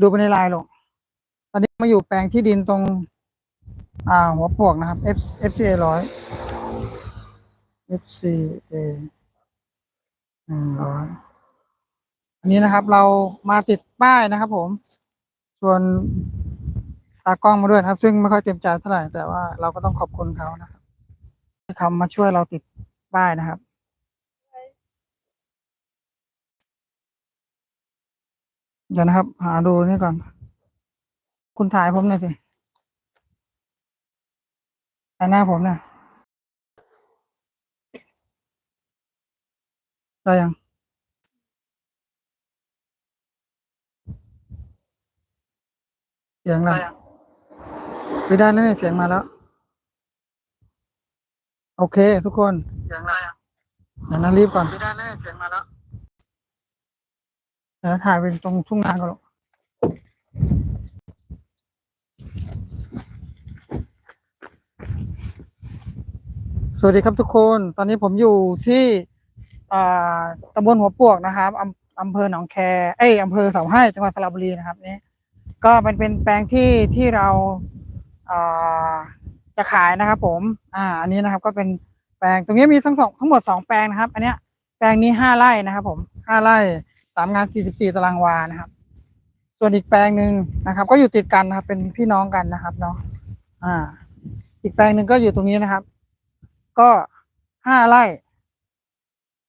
ดูไปในไลน์หรอกตอนนี้มาอยู่แปลงที่ดินตรง อ่า หัวปวกนะครับ F FCA ร้อย FCA หนึ่งร้อยอันนี้นะครับ เรามาติดป้ายนะครับ ผมชวนตากล้องมาด้วยครับ ซึ่งไม่ค่อยเต็มใจเท่าไหร่แต่ว่าเราก็ต้องขอบคุณเขานะครับที่เขามาช่วยเราติดป้ายนะครับ เดี๋ยวนะครับ หาดูนี่ก่อน คุณถ่ายผมหน่อยสิถ่ายหน้าผมเนี่ยได้ยังเสียงอะไรไปได้แล้วเนี่ยเสียงมาแล้ว โอเค ทุกคนเสียงอะไรเดี๋ยวนั้นรีบก่อนไปได้แล้วเนี่ยเสียงมาแล้ว เดี๋ยวถ่ายไปตรงทุ่งนาก่อนลูกสวัสดีครับทุกคน ตอนนี้ผมอยู่ที่ตำบลหัวปวกนะครับอำเภอหนองแค เอ้ยอำเภอเสาให้จังหวัดสระบุรีนะครับนี่ก็มันเป็นแปลงที่ที่เราอ่าจะขายนะครับ ผม อ่า อันนี้นะครับ ก็เป็นแปลงตรงนี้มีทั้งสองทั้งหมดสองแปลงนะครับ อันเนี้ยแปลงนี้ห้าไร่นะครับ ผมห้าไร่ สามงานสี่สิบสี่ตารางวานะครับ ส่วนอีกแปลงหนึ่งนะครับ ก็อยู่ติดกันนะครับ เป็นพี่น้องกันนะครับเนาะอ่า อีกแปลงหนึ่งก็อยู่ตรงนี้นะครับ ก็ห้าไร่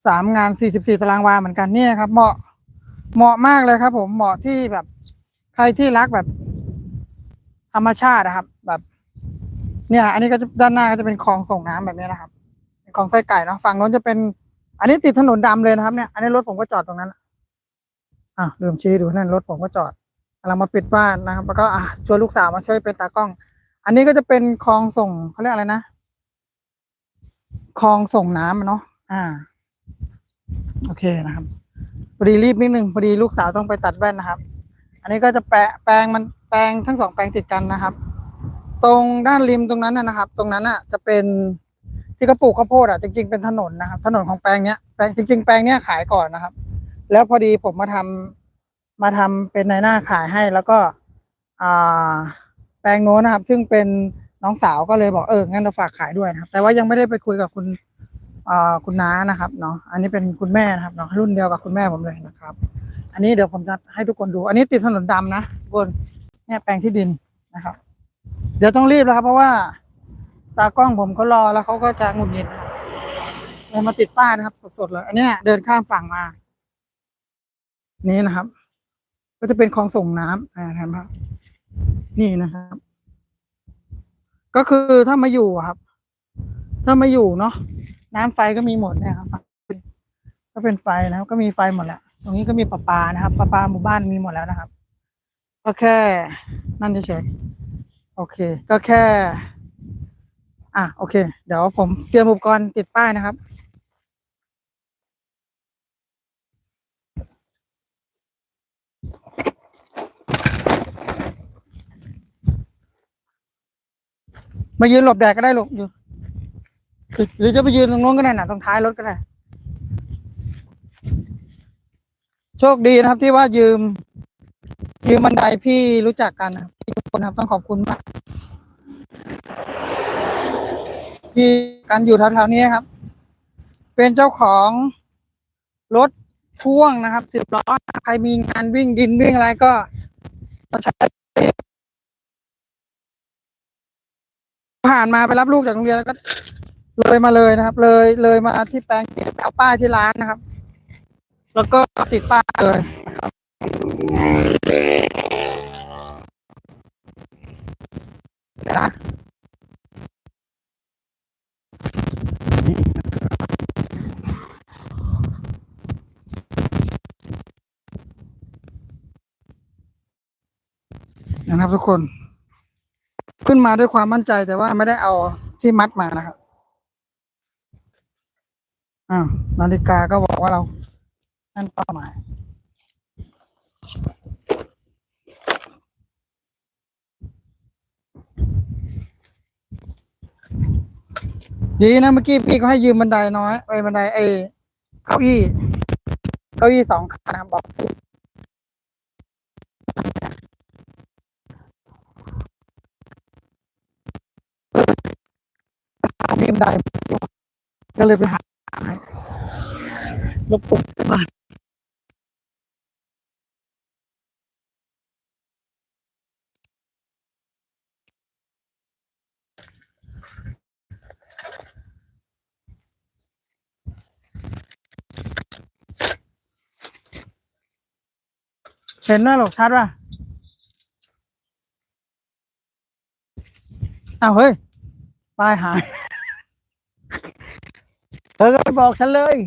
สามงานสี่สิบสี่ตารางวาเหมือนกันเนี่ยครับ เหมาะเหมาะมากเลยครับ ผมเหมาะที่แบบใครที่รักแบบ ธรรมชาตินะครับ แบบ เนี่ย อันนี้ก็จะด้านหน้าก็จะเป็นคลองส่งน้ำแบบนี้นะครับคลองไส้ไก่เนาะฝั่งโน้นจะเป็น อันนี้ติดถนนดำเลยนะครับเนี่ย อันนี้รถผมก็จอดตรงนั้น อะลืมชี้ดูนั่นรถผมก็จอดกำลังมาปิดบ้านนะครับ แล้วก็อะชวนลูกสาวมาช่วยเป็นตากล้อง อันนี้ก็จะเป็นคลองส่งเขาเรียกอะไรนะคลองส่งน้ำเนาะอ่า โอเคนะครับพอดีรีบนิดนึงพอดีลูกสาวต้องไปตัดแว่นนะครับ อันนี้ก็จะแปะแปลงมันแปลงทั้งสองแปลงติดกันนะครับ ตรงด้านริมตรงนั้นนะนะครับ ตรงนั้นอะ จะเป็นที่เขาปลูกข้าวโพดอะจริงๆเป็นถนนนะครับ ถนนของแปลงเนี้ยแปลงจริง ๆ แปลงเนี้ยขายก่อนนะครับ แล้วพอดีผมมาทำมาทำเป็นในหน้าขายให้ แล้วก็อ่าแปลงโน้นนะครับ ซึ่งเป็นน้องสาวก็เลยบอกเอองั้นเราฝากขายด้วยนะครับ แต่ว่ายังไม่ได้ไปคุยกับคุณคุณน้านะครับเนาะอันนี้เป็นคุณแม่นะครับเนาะรุ่นเดียวกับคุณแม่ผมเลยนะครับ อันนี้เดี๋ยวผมจะให้ทุกคนดู อันนี้ติดถนนดำนะทุกคนเนี่ยแปลงที่ดินนะครับ เดี๋ยวต้องรีบแล้วครับ เพราะว่าตากล้องผมเขารอแล้วเขาก็จะงุดหงิดเลยมาติดป้ายนะครับ สดๆเลย อันนี้เดินข้ามฝั่งมา นี่นะครับ ก็จะเป็นคลองส่งน้ำนะครับนี่นะครับ ก็คือถ้ามาอยู่ครับ ถ้ามาอยู่เนาะน้ำไฟก็มีหมดนะครับก็เป็นไฟนะครับ ก็มีไฟหมดแล้วตรงนี้ก็มีประปานะครับประปาหมู่บ้านมีหมดแล้วนะครับ ก็แค่นั่นเฉยโอเค ก็แค่ อะโอเค เดี๋ยวผมเตรียมอุปกรณ์ติดป้ายนะครับ มายืนหลบแดดก็ได้ลูกอยู่ หรือจะไปยืนตรงนู้นก็ได้นะตรงท้ายรถก็ได้ โชคดีนะครับที่ว่ายืม ยืมบันไดพี่รู้จักกันนะครับพี่ทุกคนนะครับต้องขอบคุณมากพี่กันอยู่แถวๆนี้ครับ เป็นเจ้าของรถพ่วงนะครับสิบล้อใครมีงานวิ่งดินวิ่งอะไรก็มาใช้ ผ่านมาไปรับลูกจากโรงเรียนแล้วก็ เลยมาเลยนะครับ เลยเลยมาที่แปลงเก็บเอาป้ายที่ร้านนะครับ แล้วก็ติดป้ายเลยนะครับนะนะครับทุกคน ขึ้นมาด้วยความมั่นใจแต่ว่าไม่ได้เอาที่มัดมานะครับอ้าวนาฬิกาก็บอกว่าเรานั่นเป้าหมายดีนะเมื่อกี้พี่ก็ให้ยืมบันไดน้อยไอ้บันไดไอ้เก้าอี้เก้าอี้สองขานะครับบอก ก็เลยไปหาลูกปุ๊กบ้านเห็นหน้าหลกชัดป่ะอ้าวเฮ้ยป้ายหาย เธอก็ไปบอกฉันเลย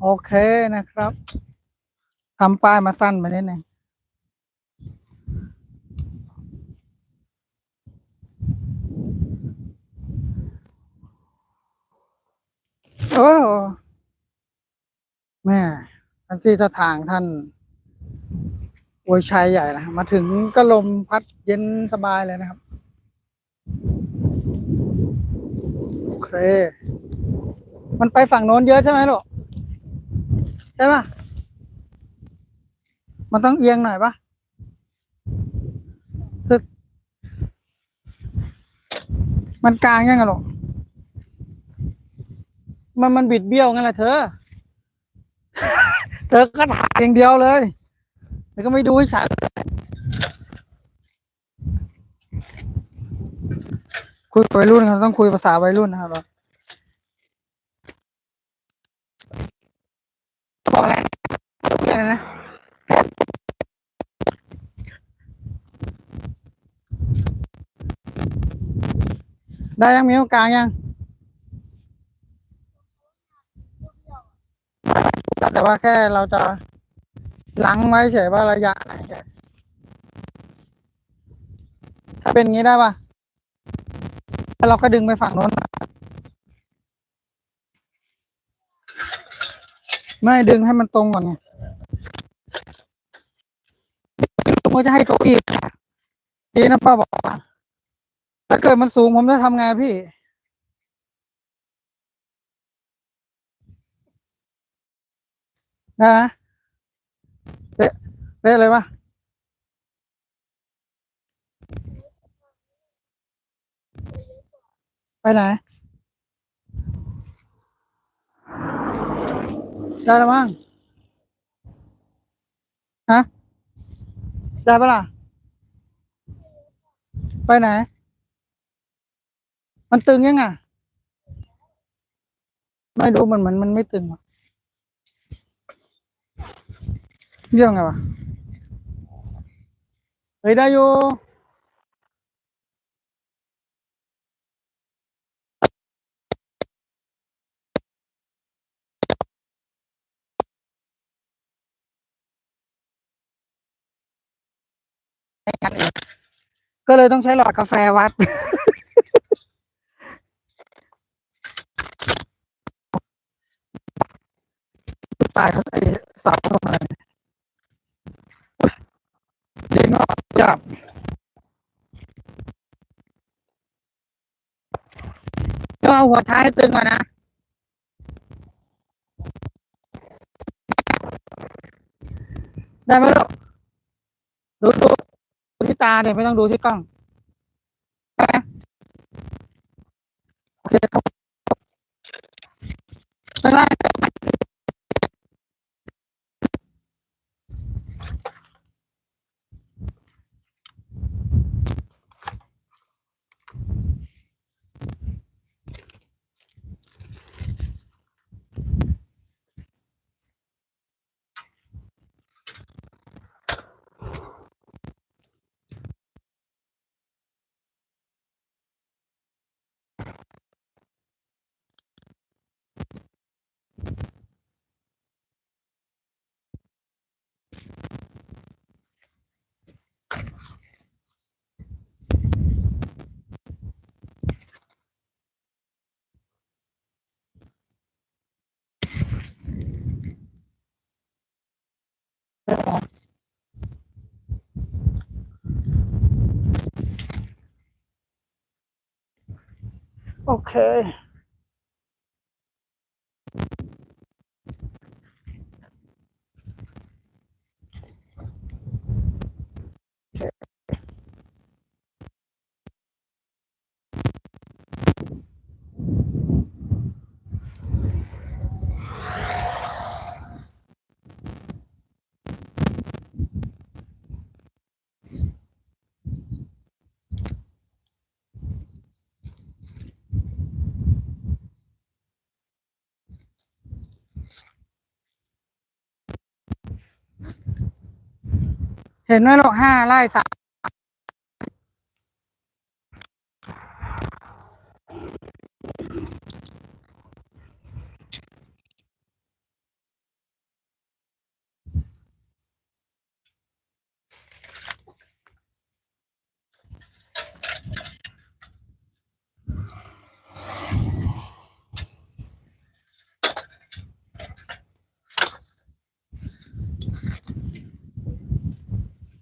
โอเคนะครับทำป้ายมาสั้นไปนิดนึงโอ้แม่ท่านที่เจ้าทางท่าน อวยชัยใหญ่นะมาถึงก็ลมพัดเย็นสบายเลยนะครับ โอเค มันไปฝั่งโน้นเยอะใช่ไหมลูกใช่ปะมันต้องเอียงหน่อยปะมันกลางยังไงลูกมันมันบิดเบี้ยวงั้นแหละเธอ เธอก็ถ่ายอย่างเดียวเลย เธอก็ไม่ดูให้ฉันคุยกับวัยรุ่นเราต้องคุยภาษาวัยรุ่นนะครับเราบอกอะไรอะไรนะได้ยังมีโอกาสยังแต่ว่าแค่เราจะ ล้างไว้เฉยว่าระยะไหนเฉยถ้าเป็นงี้ได้ปะแล้วเราก็ดึงไปฝั่งโน้น ไม่ดึงให้มันตรงก่อนไงผมก็จะให้เก้าอี้ดีนะป้าบอกว่าถ้าเกิดมันสูงผมจะทำไงพี่ได้ ไหมเป๊ะเป๊ะเลยปะไปไหน ได้แล้วมั้งฮะ ได้ปะล่ะ ไปไหน มันตึงยังอะ ไม่รู้มันมันมันไม่ตึงอะ เรื่องไงวะเฮ้ยได้อยู่ก็เลยต้องใช้หลอดกาแฟวัด ตายเขาไอ้เสาเข้ามาเด้งออก จับ ก็เอาหัวท้ายให้ตึงก่อนนะ ได้ไหมลูกดูดูดูที่ตาเนี่ยไม่ต้องดูที่กล้องได้ไหมโอเคครับไม่เป็นไร เห็นไหมหรอกห้าไร่สาม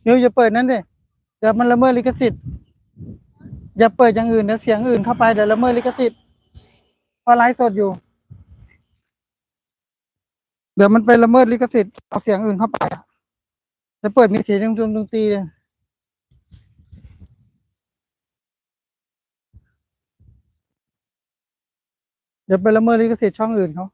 เดี๋ยวอย่าเปิดนั่นดิเดี๋ยวมันละเมิดลิขสิทธิ์ อย่าเปิดอย่างอื่นเดี๋ยวเสียงอื่นเข้าไปเดี๋ยวละเมิดลิขสิทธิ์เพราะไลฟ์สดอยู่ เดี๋ยวมันไปละเมิดลิขสิทธิ์เอาเสียงอื่นเข้าไปจะเปิดมีเสียงดนตรีดนตรีเลยเดี๋ยวไปละเมิดลิขสิทธิ์ช่องอื่นเขา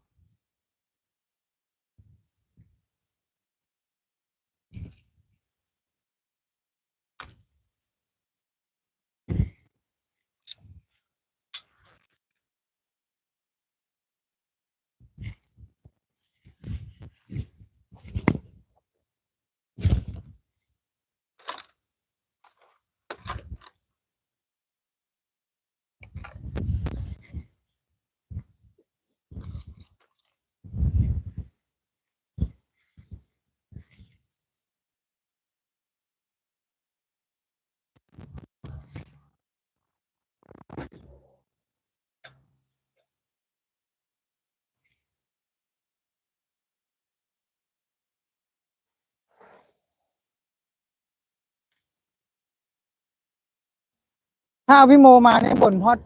ถ้าพี่โมมาเนี่ยบ่นเพราะ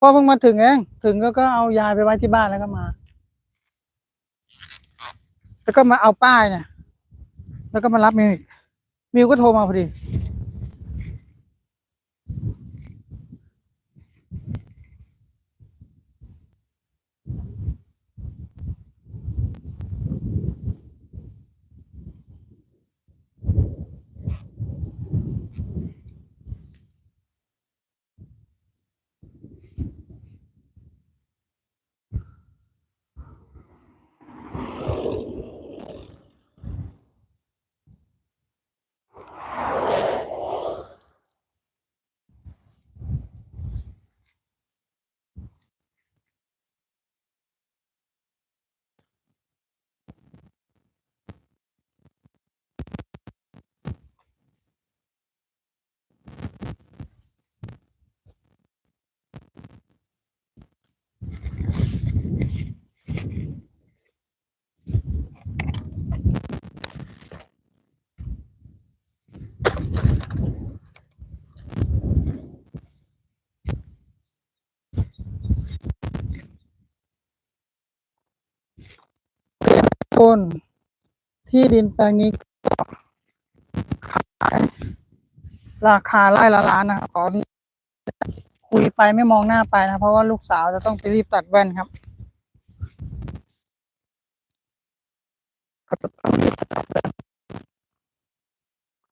พ่อเพิ่งมาถึงเองถึงก็ก็เอายายไปไว้ที่บ้านแล้วก็มา แล้วก็มาเอาป้ายเนี่ย แล้วก็มารับมิวมิวก็โทรมาพอดี ต้ น ที่ดินแปลงนี้ก็ขาย ราคาไร่ละล้านนะครับขอคุยไปไม่มองหน้าไปนะ เพราะว่าลูกสาวจะต้องไปรีบตัดแว่นครับก็ต้องรีบตัดแว่น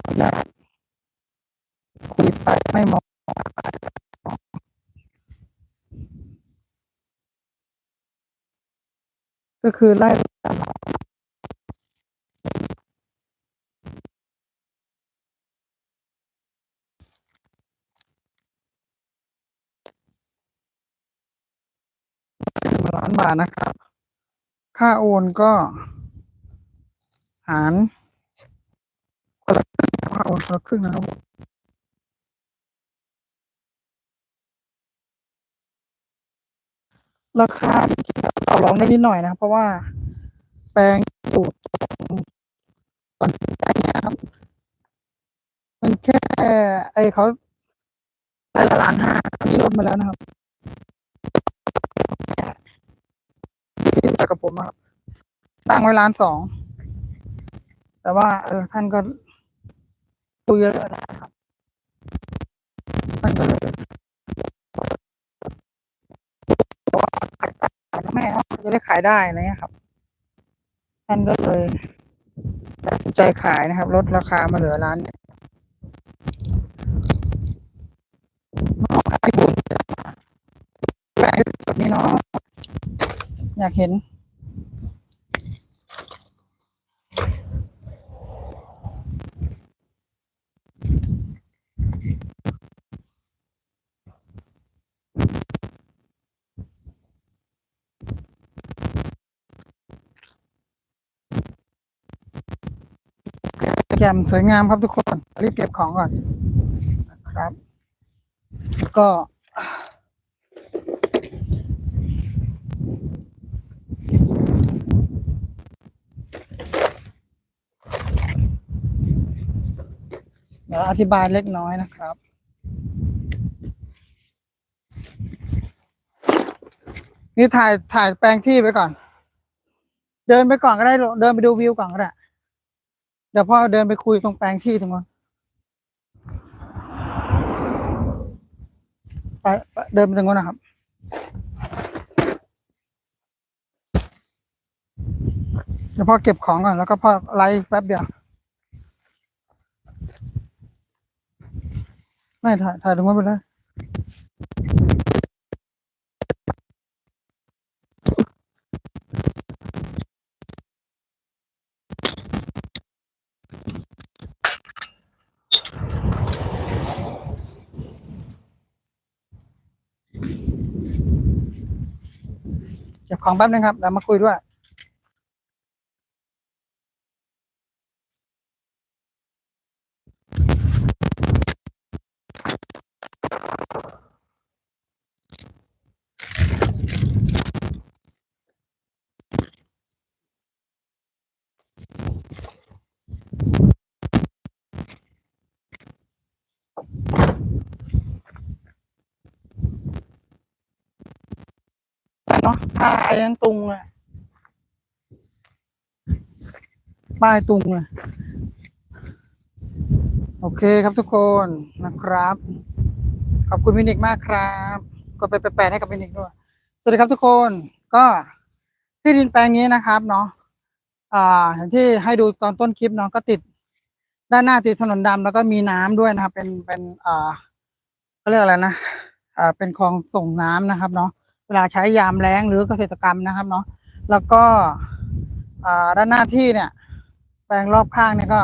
นุญาตคุยไปไม่มองไปก็คือไล่ละล้าน บาทนะครับ ค่าโอนก็ หารคนละครึ่งค่าโอนคนละครึ่งนะครับราคาต่อรองได้นิดหน่อยนะครับเพราะว่า แปลงอยู่ตรงก่อนถึงแปเนี้ยครับ มันแค่ ไอเขาได้ละล้านห้าตอนนี้ลดมาแล้วนะครับ ที่แต่กับผมอะครับ ตั้งไว้ล้านสอง แต่ว่า เออ ท่านก็ดูเยอะนะครับท่านก็เลยบอกว่าขายแม่จะได้ขายได้อะไรเงี้ยครับ ท่านก็เลยตัดสินใจขายนะครับ ลดราคามาเหลือล้านเนี่ยน้องขายบุญแปลงสดนี่เนาะ อยากเห็น แจ่มสวยงามครับทุกคน รีบเก็บของก่อนนะครับ ก็ อธิบายเล็กน้อยนะครับ นี่ถ่ายถ่ายแปลงที่ไปก่อน เดินไปก่อนก็ได้ลูกเดินไปดูวิวก่อนก็ได้เดี๋ยวพ่อเดินไปคุยตรงแปลงที่ตรงนู้นไปเดินไปตรงนู้นนะครับเดี๋ยวพ่อเก็บของก่อนแล้วก็พ่อไลฟ์แป๊บเดียว ไม่ถ่ายถ่ายตรงนู้นไปเลยเก็บของแป๊บนึงครับเดี๋ยวมาคุยด้วย ป้ายนั้นตุงเลยป้ายตุงเลยโอเคครับทุกคนนะครับ ขอบคุณมินิกมากครับกดไปแปะๆให้กับมินิกด้วย สวัสดีครับทุกคนก็ที่ดินแปลงนี้นะครับเนาะอ่าอย่างที่ให้ดูตอนต้นคลิปเนาะก็ติดด้านหน้าติดถนนดำแล้วก็มีน้ำด้วยนะครับ เป็นเป็นอ่าเขาเรียกอะไรนะอ่าเป็นคลองส่งน้ำนะครับ เนาะ เวลาใช้ยามแล้งหรือเกษตรกรรมนะครับเนาะแล้วก็ด้านหน้าที่เนี่ย แปลงรอบข้างเนี่ยก็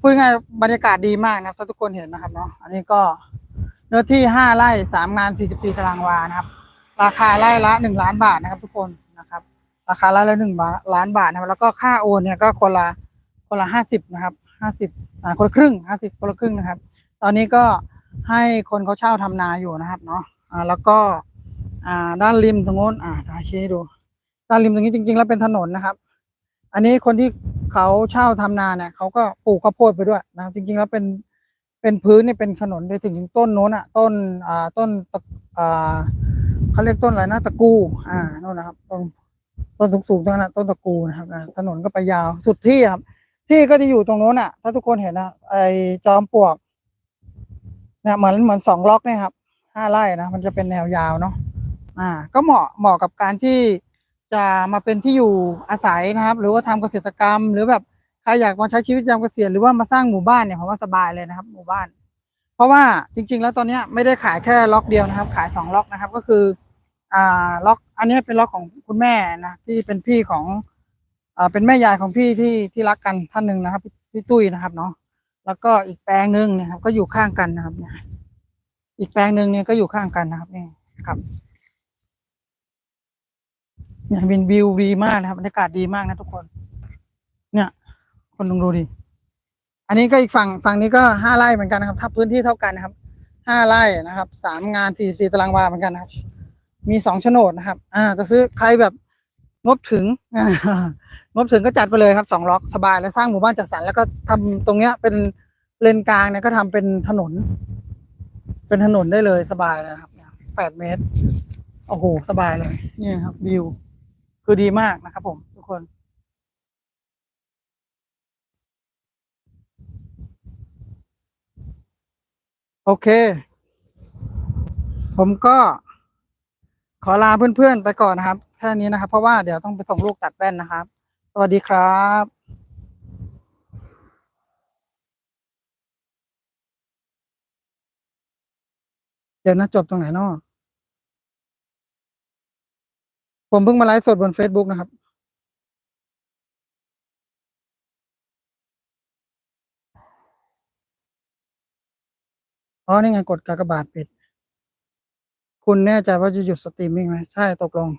พูดง่ายบรรยากาศดีมากนะถ้าทุกคนเห็นนะครับเนาะอันนี้ก็เนื้อที่ห้าไร่สามงานสี่สิบสี่ตารางวานะครับ ราคาไร่ละหนึ่งล้านบาทนะครับ ทุกคนนะครับ ราคาไร่ละหนึ่งล้านบาทนะครับ แล้วก็ค่าโอนเนี่ยก็คนละคนละห้าสิบนะครับห้าสิบอ่าคนละครึ่งห้าสิบคนละครึ่งนะครับ ตอนนี้ก็ให้คนเขาเช่าทำนาอยู่นะครับเนาะอ่าแล้วก็ อ่า ด้านริมตรงโน้นอ่าถ่ายชี้ให้ดู ด้านริมตรงนี้จริง ๆ แล้วเป็นถนนนะครับ อันนี้คนที่เขาเช่าทำนาเนี่ยเขาก็ปลูกข้าวโพดไปด้วยนะครับจริง ๆ แล้วเป็นเป็นพื้นเนี่ยเป็นถนนไปถึงต้นโน้นอะ ต้นอ่าต้นตะอ่าเขาเรียกต้นอะไรนะตะกูอ่าโน่นนะครับต้นต้นสูงๆตรงนั้นนะต้นตะกูนะครับนะถนนก็ไปยาวสุดที่ครับ ที่ก็จะอยู่ตรงโน้นอะ ถ้าทุกคนเห็นนะไอจอมปลวกเนี่ยเหมือนเหมือนสองล็อกเนี่ยครับห้าไร่นะมันจะเป็นแนวยาวเนาะ อ่าก็เหมาะเหมาะกับการที่จะมาเป็นที่อยู่อาศัยนะครับ หรือว่าทำเกษตรกรรม หรือแบบใครอยากมาใช้ชีวิตยามเกษียณหรือว่ามาสร้างหมู่บ้านเนี่ยผมว่าสบายเลยนะครับ หมู่บ้าน เพราะว่าจริง ๆ แล้วตอนนี้ไม่ได้ขายแค่ล็อกเดียวนะครับ ขายสองล็อกนะครับ ก็คืออ่าล็อก อันนี้เป็นล็อกของคุณแม่นะที่เป็นพี่ของอ่าเป็นแม่ยายของพี่ที่ที่รักกันท่านหนึ่งนะครับพี่ตุ้ยนะครับเนาะแล้วก็อีกแปลงหนึ่งเนี่ยครับ ก็อยู่ข้างกันนะครับเนี่ยอีกแปลงหนึ่งเนี่ยก็อยู่ข้างกันนะครับนี่ครับ เนี่ยเป็นวิวดีมากนะครับบรรยากาศดีมากนะทุกคน เนี่ย คนลองดูดิอันนี้ก็อีกฝั่งฝั่งนี้ก็ห้าไร่เหมือนกันนะครับถ้าพื้นที่เท่ากันนะครับห้าไร่นะครับสามงานสี่สี่ตารางวาเหมือนกันนะครับ มีสองโฉนดนะครับ อ่า จะซื้อใครแบบงบถึงงบถึงก็จัดไปเลยครับสองล็อกสบายแล้วสร้างหมู่บ้านจัดสรรแล้วก็ทำตรงเนี้ยเป็นเลนกลางเนี่ยก็ทำเป็นถนน เป็นถนนได้เลยสบายเลยนะครับแปดเมตรโอ้โหสบายเลย นี่นะครับวิว คือดีมากนะครับผมทุกคน โอเค ผมก็ขอลาเพื่อนๆไปก่อนนะครับ แค่นี้นะครับ เพราะว่าเดี๋ยวต้องไปส่งลูกตัดแว่นนะครับ สวัสดีครับเดี๋ยวนะจบตรงไหนเนาะ ผมเพิ่งมาไลฟ์สดบน Facebook นะครับ อ๋อ นี่ไงกดกากบาทปิด คุณแน่ใจว่าจะหยุดสตรีมมิ่งไหม ใช่ตกลง